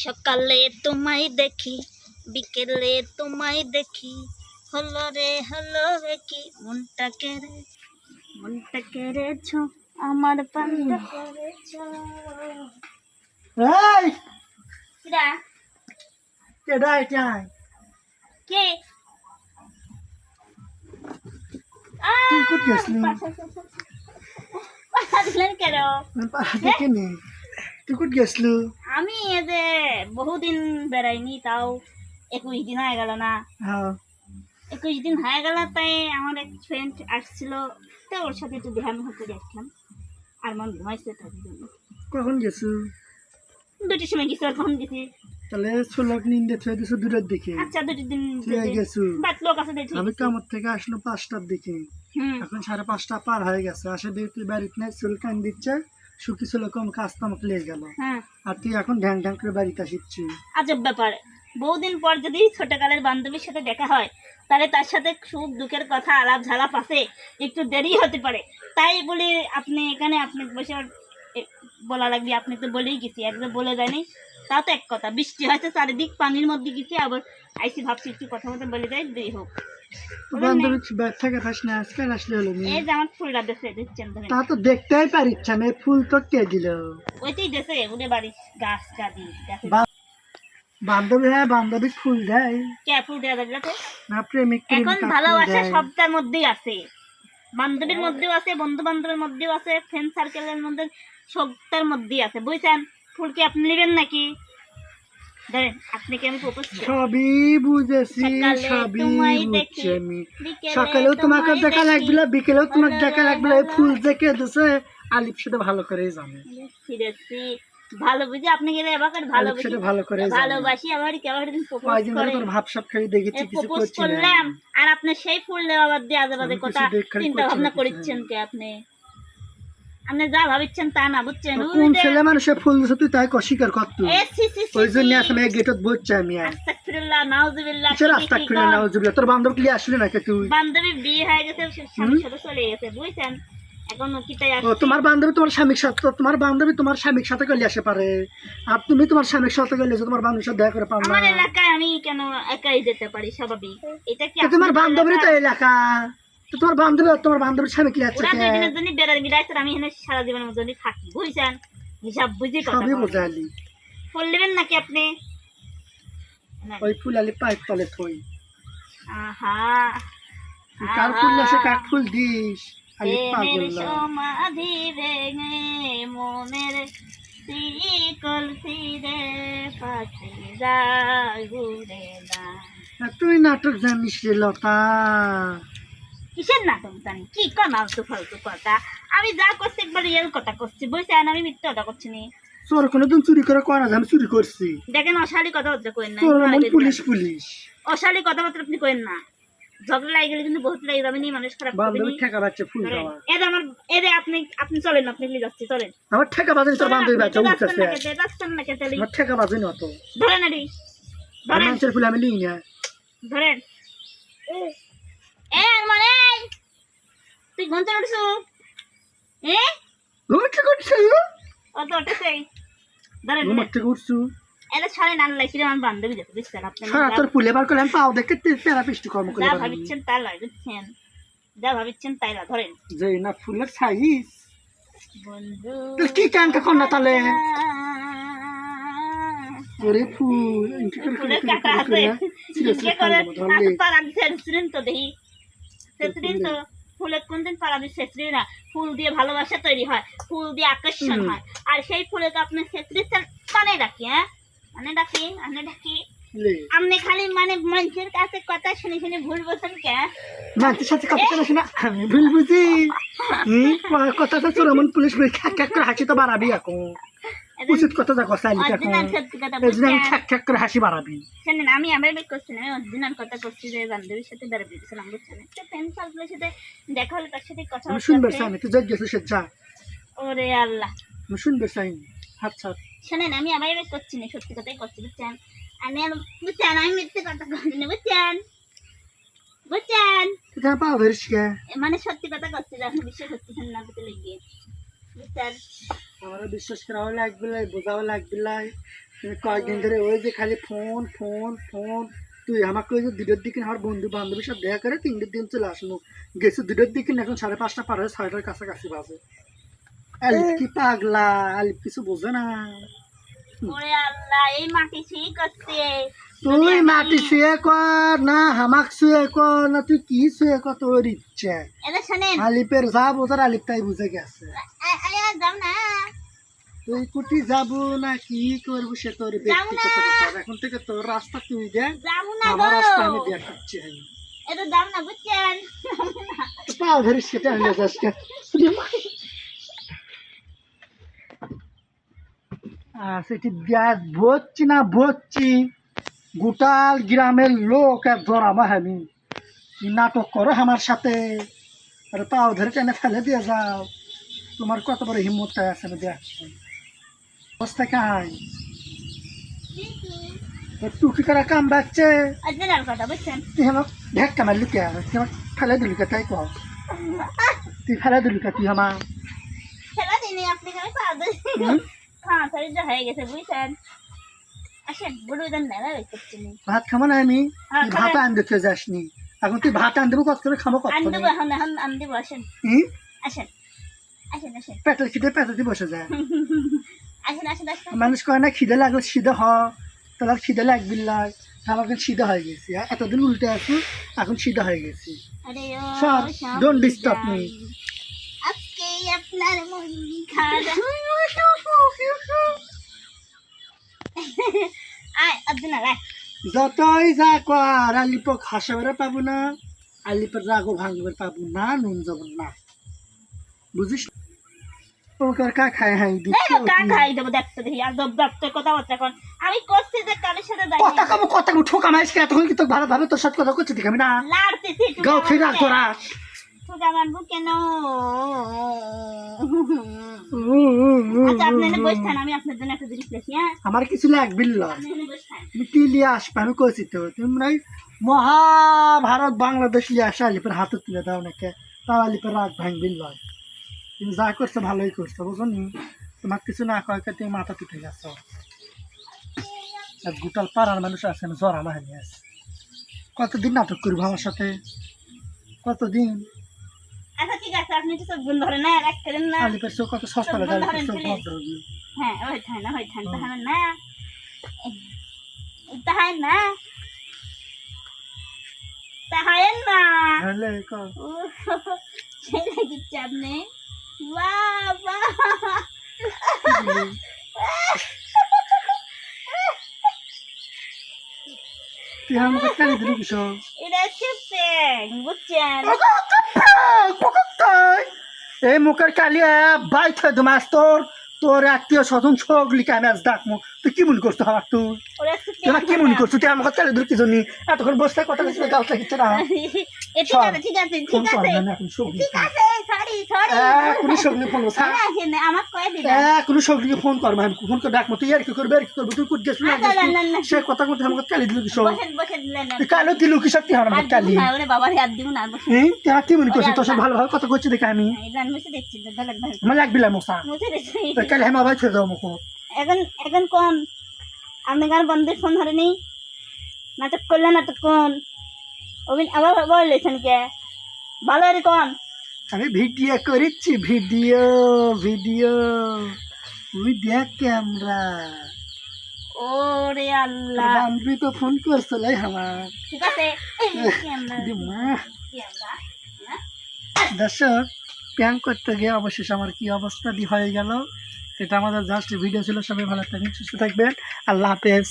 সকালে তোমায় দেখি বিকেলে তোমায় দেখি হলো রে হলো রে কি? মনটা কেড়ে মনটা কেড়েছ আমার পান্তা এই! কিরা? কেডা এটাই কে? তুই কোথায় গেছিলি? পাশা দিলেন কেন? তুই কোথায় গেছলু আমি এই যে বহুদিন বেড়াইনি তাও একুশ দিন হয়ে গেল না। হ্যাঁ। একুশ দিন হয়ে গেল তাই আমার এক ফ্রেন্ড আসছিল তো ওর সাথে একটু দেখা করে আসলাম আর মন ঘুমাইছে তার জন্য। কখন গেছু? দুটির সময় গেছি আর কখন গেছি? তাহলে ষোলক নিন্দে ছয় দিছো দূরের দিকে। আচ্ছা দুটি দিন আছে। বাট লোক আছে দেখি। আমি কামত থেকে আসলো পাঁচটার দিকে। এখন সাড়ে পাঁচটা পার হয়ে গেছে। আসে দিয়ে তুই বাড়িতে নাই চুল কান দিচ্ছে। শুকি ছিল কম কাজ তামাক লেগে গেল। হ্যাঁ। আর তুই এখন ঢ্যাং ঢ্যাং করে বাড়িতে আজব ব্যাপার। বহুদিন পর যদি ছোটকালের বান্ধবীর সাথে দেখা হয় তাহলে তার সাথে সুখ দুঃখের কথা আলাপ ঝালাপ আছে একটু দেরি হতে পারে। তাই বলি আপনি এখানে আপনি বসে বলা লাগবে আপনি তো বলেই গেছি একবার বলে যায়নি তাও তো এক কথা বৃষ্টি হয়েছে চারিদিক পানির মধ্যে গেছি আবার আইসি ভাবছি একটু কথা মতো বলে যাই দেরি হোক। বান্ধবী থেকে থাস না আজকাল আসলে হলো এই যে আমার ফুলটা দেশে দিচ্ছেন তা তো দেখতেই পারিচ্ছা না ফুল তো কে দিল? ওইটাই দেশে উড়ে বাড়ি গাছ গাদি বান্ধবী হ্যাঁ বান্ধবী ফুল দেয়। কে ফুল দেওয়া যাবে না প্রেমিক এখন ভালোবাসা মধ্যেই আছে। বান্ধবীর মধ্যেও আছে বন্ধু বান্ধবের মধ্যেও আছে ফ্রেন্ড সার্কেলের মধ্যে সবটার মধ্যেই আছে। বুঝছেন? ফুল কি আপনি নেবেন নাকি? ধরেন আপনি আমি প্রপোজ সবই বুঝেছি সবই বুঝছি। আমি সকালেও তোমাকে দেখা লাগবে বিকেলেও তোমাকে দেখা লাগবে ফুল দেখে দিছে আলিপ সেটা ভালো করেই জানে। সিরিয়াসলি ভালো বুঝি আপনি এবার আলিপ ভালোবাসি ভালো করে জানে। ভালোবাসি আবার কেমন প্রপোজ করে তোর ভাব সাপ খাই দেখেছি কিছু প্রপোজ করছি না। করলাম আর আপনি সেই ফুল দেওয়া বাদ দিয়ে আজে বাজে কথা চিন্তা ভাবনা। করেছেন কে আপনি? আপনি যা ভাবিচ্ছেন তা না বুঝছেন? কোন ছেলে মানুষে ফুল দিছে তুই তাই অস্বীকার কর তুই। ওই জন্য। আসলে গেটত বসছে আমি আস্তাগফিরুল্লাহ, নাউজুবিল্লাহ, কিসের। নাউজুবিল্লাহ? তোর বান্ধব কি আসলে নাকি তুই? বিয়ে হয়ে গেছে সে স্বামীর সাথে চলে গেছে বুঝছেন? এখন কি ও তোমার বান্ধবী তোমার স্বামীর সাথে তোমার বান্ধবী তোমার স্বামীর সাথে গেলে আসে পারে। আর তুমি তোমার স্বামীর সাথে গেলে তোমার বান্ধবীর সাথে দেখা করে না। আমার এলাকায় আমি কেন একাই যেতে পারি স্বাভাবিক? এটা কি তোমার বান্ধবীর তো এলাকা? তো তোমার বান্ধবী তোমার বান্ধবীর স্বামী কি আছে? ওরা দুজনের জন্য বেড়ার মিলাইছে আমি এখানে সারা জীবনের জন্য থাকি বুঝছেন? হিসাব বুঝে কথা বলেন। বোঝালি ফুল নেবেন নাকি আপনি? ওই ফুল আলি পাইপ তলে থই। আহা। কার ফুল আসে কার ফুল দিস? আলি পাগল সমাধি ভেঙে মনের না না, তুই নাটক জানিস রে লতা। কিসের নাটক জানি? কি কন আলতু ফালতু কথা? আমি যা করছি একবার রিয়েল কথা করছি। বুঝছেন? আমি মিথ্যা কথা করছি নি। তোর কোনোদিন চুরি করে করা যায় আমি চুরি করছি। দেখেন অশালী কথাবার্তা করেন না তোর একটু এমন পুলিশ। পুলিশ। অশালী কথাবার্তা আপনি করেন না। ঝগড়া লাগে গেলে কিন্তু বহুত লাগে যাবে নি মানুষ খারাপ করবে নি। ঠেকা বাচ্চা ফুল দেওয়া এদের আমার এদের আপনি আপনি চলেন আপনি প্লিজ যাচ্ছি চলেন। আমার ঠেকা বাজেনি তোর বান্ধবী বাচ্চা তো যাচ্ছেন না খেতে, যাচ্ছেন না খেতে, আমার ঠেকা বাজেনি অত। ধরেন আরে আর ধরেন। মানুষের ফুল আমি লিই না। ধরেন। এ মানে তুই থেকে উঠছো? এ? থেকে উঠছে? ও তো উঠেছে। ধরেন ঘুমার উঠছু। এটা ছাড়ে না লাগছিল আমার বান্ধবী দেখো বুঝছেন? আপনি সারা তোর ফুল এবার করলাম পাও দেখে তেরা কর্ম করে যা। ভাবিচ্ছেন তাই লয় যা ভাবিচ্ছেন তাই লয় ধরেন। যে না ফুলের সাইজ বন্ধু কি কানটা কর না ফুল ইনকে করে করে ফুলের কাটা আছে করে করে ধরলে আচ্ছা পাড়া দিচ্ছে তো দেখি। সেসরিন তো ফুলের কোনদিন পাড়া দিচ্ছে সেসরিন না ফুল দিয়ে ভালোবাসা তৈরি হয় ফুল দিয়ে আকর্ষণ হয়। আর সেই ফুলকে আপনি সেসরিন কানে ডাকি হ্যাঁ? মানে ডাকি মানে ডাকি। আপনি খালি মানে মানুষের কাছে কথা শুনে শুনে ভুল বলছেন কে? সাথে কথা শোনা শোনা আমি ভুল বুঝি। কথা তো তোর পুলিশ করে খ্যাক খ্যাক করে হাসি তো বাড়াবি এখন। উচিত কথা যা কথা আমি খ্যাক খ্যাক করে হাসি বাড়াবি। শুনেন আমি আমার বের করছি না আমি অরিজিনাল কথা করছি যে বান্ধবীর সাথে বুঝছেন? একটা ফ্রেন্ড সার্কেলের সাথে দেখা হলে তার সাথে কথা আমি শুনবে তুই যাই গেছিস সে যা। ওরে আল্লাহ। আমি শুনবে আচ্ছা শোনেন আমি আমার বের করছি না সত্যি কথাই করছি বুঝছেন? আমি আর বুঝছেন আমি মিথ্যে কথা না বুঝছেন? বুঝছেন? তুই ধরিস কে? মানে সত্যি কথা করছি আপনি বিশ্বাস করতেছেন না বুঝতে লেগে বুঝছেন? আমার বিশ্বাস করাও লাগবে বোঝাও লাগবে কয়েকদিন ধরে ওই যে খালি ফোন ফোন ফোন। তুই আমাকে ওই যে দুটোর দিকে আমার বন্ধু বান্ধবীর সব দেখা করে তিনটের দিন চলে আসলো গেছে দুটোর দিকে, এখন সাড়ে পাঁচটা পার হয়ে ছয়টার কাছাকাছি বাজে। আলিপ কি পাগলা আলিপ কিছু বোঝে না। ওরে আল্লাহ এই মাটি ঠিক করছে। তুই মাটি শুয়ে কর না হামাক শুয়ে কর না তুই কি শুয়ে কর তোর ইচ্ছে। এটা শোনেন। আলিপের যা বোঝার আলিপ তাই বুঝে গেছে। যাও না। তুই কুটি যাব না কি করব সে তোর ব্যক্তিগত ব্যাপার। এখন থেকে তোর রাস্তা তুই দেখ। আমার রাস্তা আমি দেখাচ্ছি। এটা যাও না বুঝছেন? পাও ধরিস কেটে আনলে যাসকে সেটি ব্যাস ভরছি না ভরছি গোটাল গ্রামের লোক এক জড়াবো আমি কি নাটক করো আমার সাথে? আরে পাও ধরে টেনে ফেলে দিয়ে যাও। তোমার কত বড় হিম্মতটা আছে আমি দেখছি। অবস্থা কাই টুকি করা কাম বাচ্চে ঢেক্কা মারলি কে? ফেলে দিলি কে তাই কর তুই ফেলে দিলি কে তুই আমার? খাওয়া হয়ে গেছে বুঝছেন? আসেন বুড়ো দেন মেলা করছি ভাত খাব না আমি? হ্যাঁ, ভাত খাবেন। আন দিতে যাসনি। এখন তুই ভাত আন দেবো কত করে খাব কত এখন এখন আসেন আসেন আসেন আসেন। পেটের খিদে পেটে বসে যায় আসেন আসেন আসেন। মানুষ কয় না খিদে লাগলে খিদে হ। তাহলে খিদে লাগবি লাগ খিদে হয়ে গেছি। এতদিন উল্টে আসু এখন খিদে হয়ে গেছি। আরে ও সব, আপনার আয় আয় যতই যা কর আলিপক হাসাবের পাবো না আলিপের রাগও ভাঙবের পাবো না নুন যাব না। বুঝিস? ওকে আর কা খায় হাই দেখো কা খাই দেবো? দেখতে দেখি আর দব দপ্তর কথা বার্তা কর আমি করছি যে কারোর সাথে কথা কব কথা ঠোকা মাইস কে? তখন কি তো ভালো ভাবে তোর সাথে কথা করছি দেখ আমি না? লাড়তেছি গাও ফিরা তোরা। ঠোকা মারবো কেন? আচ্ছা আপনি এনে বসে থান আমি আপনার জন্য একটা জিনিস লেখি হ্যাঁ? আমার কিছু লাগবি কি লিয়ে আসবে? আমি কইছি তো তুমি নাই মহাভারত বাংলাদেশ লিয়ে আসে আলিপের হাতে তুলে দাও নাকি? তাও আলিপের রাগ ভাঙবি লয় তুমি যা করছ ভালোই করছ বুঝো নি? তোমার কিছু না কয় কে তুমি মাথা তুলে গেছো। আর গোটাল পাড়ার মানুষ আছে না জ্বর আমার আছে। কতদিন নাটক করব আমার সাথে? কতদিন? আচ্ছা ঠিক আছে আপনি তো চোখ বন্ধ ধরেন না রাখ করেন না। কত সস্তা লাগে। হ্যাঁ ওই থান ওই থান তাহার না। না। না। বাবা। তুই আমাকে কেন দিলি এটা হচ্ছে প্যাং বুঝছেন এই মুখের কালিয়া বাই দুমাস মাস তোর তোর আত্মীয় স্বজন সগলিকে আমি আজ ডাকমু। তুই কি মনে করছ আমার তুই? তোরা কি মনে করছ? তুই আমাকে কালি ধরে কি জন্য এতক্ষণ বসতে কথা গাছ না। ঠিক আছে ঠিক আছে ঠিক আছে। না ঠিক আছে সরি সরি সগলি ফোন করছে আমার কয়ে দিন এখনই সগলিকে ফোন কর আমি ফোন করে ডাকমু তুই আর কি করবি আর কি করবি? তুই কুট গেছিস আচ্ছা, না, না, না। সে কথা আমাকে কালি দিল বসে বসে দিলেন না তুই কালো দিল তুই আর আমাকে দিব কালি না হাত দিব না বসে তুই আর কি মনে করছিস? তোর সাথে ভালোভাবে কথা করছি দেখে আমি। মুছে ধরে আমার লাগবি না মশা মুছে দেখছি তো কালি আমি আবার ছেড়ে দেবো মুখ। এখন এখন কোন? আপনি কার বন্ধুর ফোন ধরেনি? নাটক করলে নাটক কোন? অভিন আবার বললেছেন কে? ভালো রে কোন? আমি ভিডিও করেছি ভিডিও ভিডিও তুই দেখ ক্যামেরা। ওরে আল্লাহ। বান্ধবী তো ফোন করছিল আমার ঠিক আছে মা দর্শক প্যাং করতে গিয়ে অবশেষে আমার কি অবস্থা দি হয়ে গেল? এটা আমাদের জাস্ট ভিডিও ছিল সবাই ভালো থাকবেন সুস্থ থাকবেন। আল্লাহ হাফেজ।